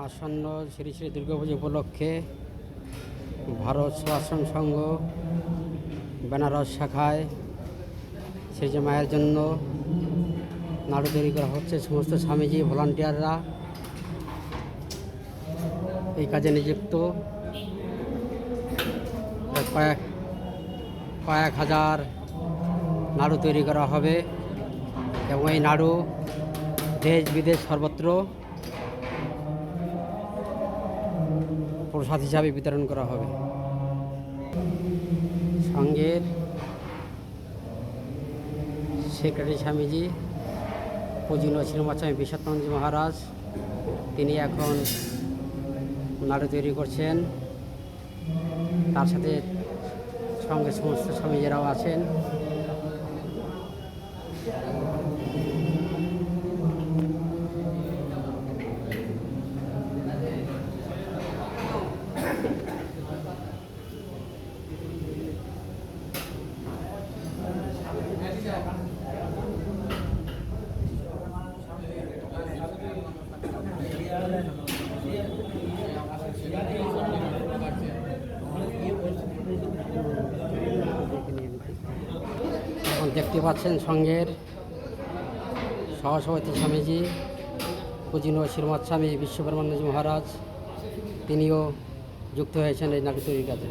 আসন্ন শ্রী শ্রী দুর্গাপুজো উপলক্ষে ভারত সেবাশ্রম সংঘ, বেনারস শাখায় সেজে মায়ের জন্য নাড়ু তৈরি করা হচ্ছে। সমস্ত স্বামীজি, ভলান্টিয়াররা এই কাজে নিযুক্ত। কয়েক কয়েক হাজার নাড়ু তৈরি করা হবে এবং এই নাড়ু দেশ বিদেশ সর্বত্র প্রসাদ হিসাবে বিতরণ করা হবে। সঙ্গের সেক্রেটারি স্বামীজি পূজনীয় শ্রীমাচামী বিশ্বনাথজি মহারাজ, তিনি এখন নাড়ু তৈরি করছেন। তার সাথে সঙ্গে সমস্ত স্বামীজিরাও আছেন। দেখতে পাচ্ছেন সঙ্গের সহসভাপতি স্বামীজি পূজনীয় শ্রীমৎ স্বামী বিশ্বব্রহ্মানন্দজি মহারাজ, তিনিও যুক্ত হয়েছেন এই নাটক তৈরির কাজে।